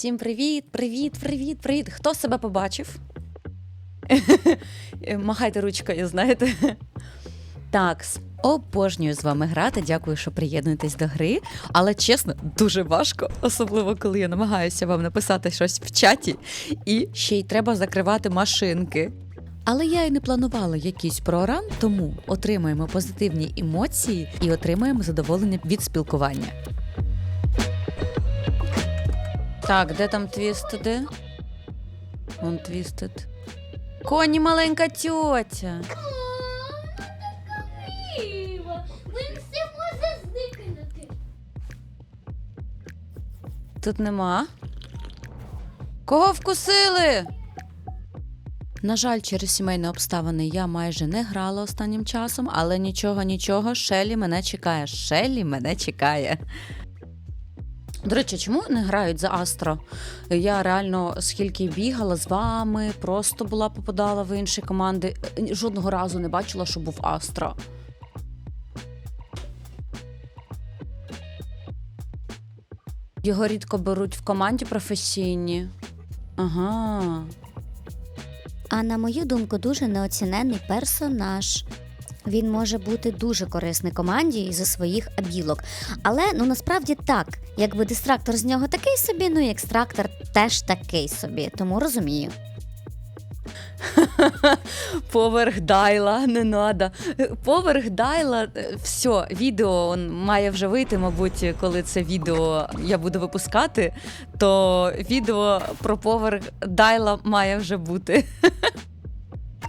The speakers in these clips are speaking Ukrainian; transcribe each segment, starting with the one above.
Всім привіт, привіт, привіт, привіт. Хто себе побачив? Махайте ручкою, знаєте. Так, обожнюю з вами грати. Дякую, що приєднуєтесь до гри. Але чесно, дуже важко, особливо коли я намагаюся вам написати щось в чаті, і ще й треба закривати машинки. Але я і не планувала якийсь програм, тому отримаємо позитивні емоції і отримаємо задоволення від спілкування. Так, де там твістеди? Вон твістед. Коні маленька тьотя. Тут нема. Кого вкусили? На жаль, через сімейні обставини я майже не грала останнім часом, але нічого, нічого, Шелі мене чекає. Шелі мене чекає. До речі, чому не грають за Астро? Я реально скільки бігала з вами, просто була попадала в інші команди. е, Жодного разу не бачила, що був Астро. Його рідко беруть в команді професійні. Ага. А на мою думку, дуже неоцінений персонаж. Він може бути дуже корисний команді із-за своїх абілок. Але ну насправді так, якби дистрактор з нього такий собі, ну і екстрактор теж такий собі, тому розумію. Поверх дайла, не надо. Поверх дайла, е, все, відео он має вже вийти, мабуть, коли це відео я буду випускати, то відео про поверх дайла має вже бути.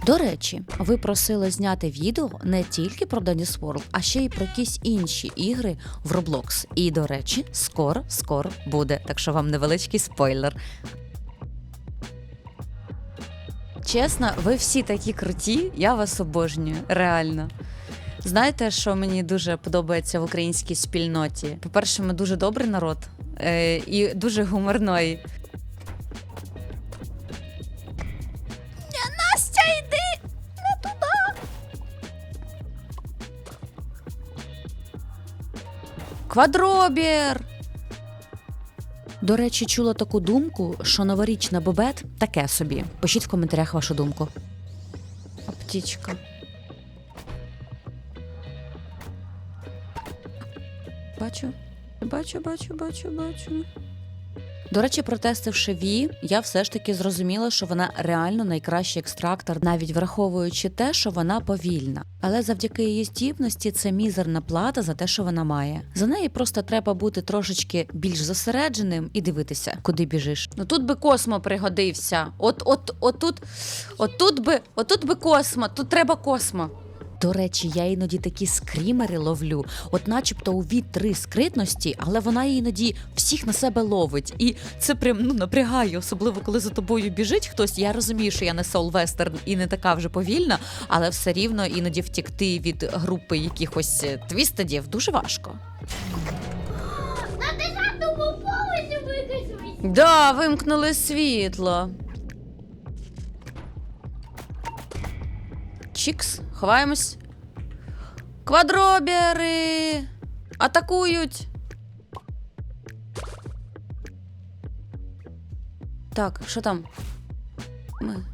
До речі, ви просили зняти відео не тільки про Dennis World, а ще й про якісь інші ігри в Roblox. І, до речі, скоро, скоро буде. Так що вам невеличкий спойлер. Чесно, ви всі такі круті, я вас обожнюю, реально. Знаєте, що мені дуже подобається в українській спільноті? По-перше, ми дуже добрий народ е, і дуже гуморний. Квадробір! До речі, чула таку думку, що новорічна бобет таке собі. Пишіть в коментарях вашу думку. Аптічка. Бачу, бачу, бачу, бачу, бачу. До речі, протестивши Ві, я все ж таки зрозуміла, що вона реально найкращий екстрактор, навіть враховуючи те, що вона повільна. Але завдяки її здібності це мізерна плата за те, що вона має. За неї просто треба бути трошечки більш зосередженим і дивитися, куди біжиш. Ну тут би космо пригодився. От, от, отут, отут би, отут би космо, тут треба космо. До речі, я іноді такі скрімери ловлю, от начебто у від три скритності, але вона іноді всіх на себе ловить. І це прям ну напрягає, особливо коли за тобою біжить хтось. Я розумію, що я не Сол Вестерн і не така вже повільна, але все рівно іноді втікти від групи якихось е, твістедів дуже важко. Да, вимкнули світло. Чікс, ховаємось. Квадробери! Атакують! Так, що там? Ми.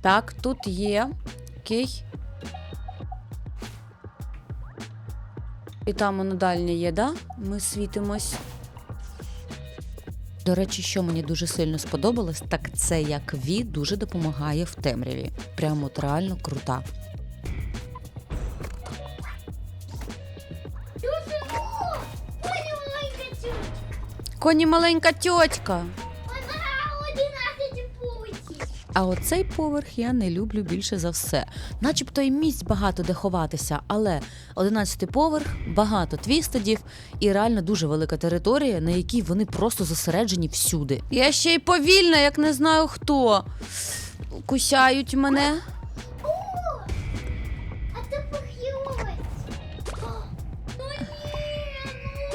Так, тут є. Окей. І там воно дальнє є, да? Ми світимось. До речі, що мені дуже сильно сподобалось, так це як Ві дуже допомагає в темряві. Прямо от реально крута. Коні маленька тьотька. А оцей поверх я не люблю більше за все. Начебто і місць багато де ховатися, але 11-й поверх, багато твістедів і реально дуже велика територія, на якій вони просто зосереджені всюди. Я ще й повільна, як не знаю хто. Кусяють мене. А це похилось. Ну ні,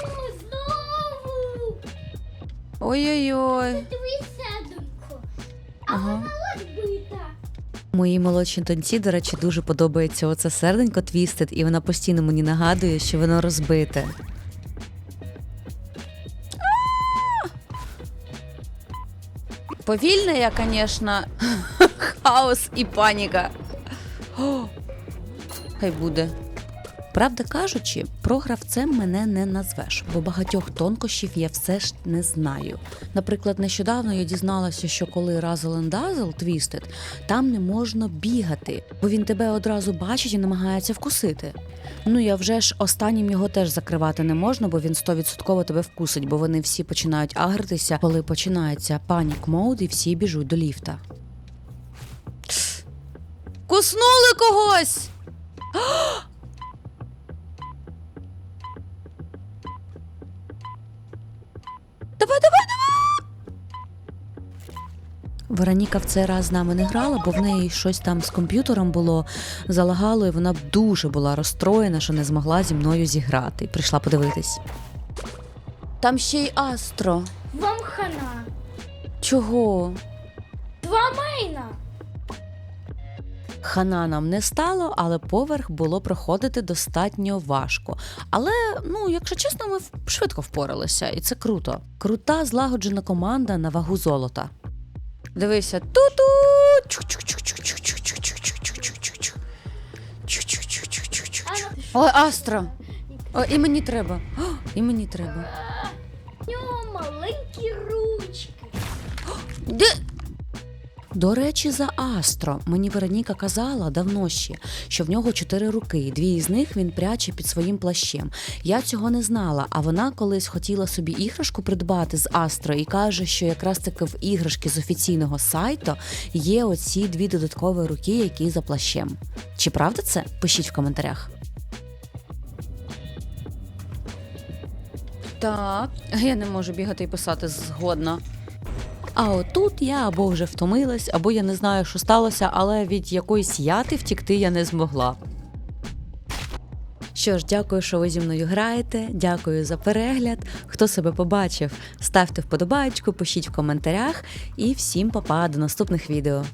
ну знову. Ой-ой-ой. Твій седонько. А Ага. Моїй молодшій доньці, до речі, дуже подобається оце серденько твістед, і вона постійно мені нагадує, що воно розбите. Повільна я, звісно, хаос і паніка. Хай буде. Правда кажучи, програвцем мене не назвеш, бо багатьох тонкощів я все ж не знаю. Наприклад, нещодавно я дізналася, що коли and Dazzle Twisted, там не можна бігати, бо він тебе одразу бачить і намагається вкусити. Ну я вже ж останнім його теж закривати не можна, бо він 100% тебе вкусить, бо вони всі починають агритися, коли починається панік мод і всі біжуть до ліфта. Куснули когось! Давай, давай, давай! Вероніка в цей раз з нами не грала, бо в неї щось там з комп'ютером було залагало, і вона дуже була розстроєна, що не змогла зі мною зіграти. Прийшла подивитись. Там ще й Астро. Вам хана. Чого? Два мейна. Хана нам не стало, але поверх було проходити достатньо важко. Але, ну, якщо чесно, ми швидко впоралися, і це круто. Крута злагоджена команда на вагу золота. Дивися, ту-ту! Ой, Астра! О, І мені треба. О, І мені треба. У нього маленькі ручки. Де? До речі, за Астро мені Вероніка казала давно ще, що в нього чотири руки. Дві з них він пряче під своїм плащем. Я цього не знала, а вона колись хотіла собі іграшку придбати з Астро і каже, що якраз таки в іграшки з офіційного сайту є оці дві додаткові руки, які за плащем. Чи правда це? Пишіть в коментарях. Так, я не можу бігати і писати згодна. А отут я або вже втомилась, або я не знаю, що сталося, але від якоїсь яти втікти я не змогла. Що ж, дякую, що ви зі мною граєте. Дякую за перегляд. Хто себе побачив, ставте вподобайку, пишіть в коментарях і всім па-па, до наступних відео.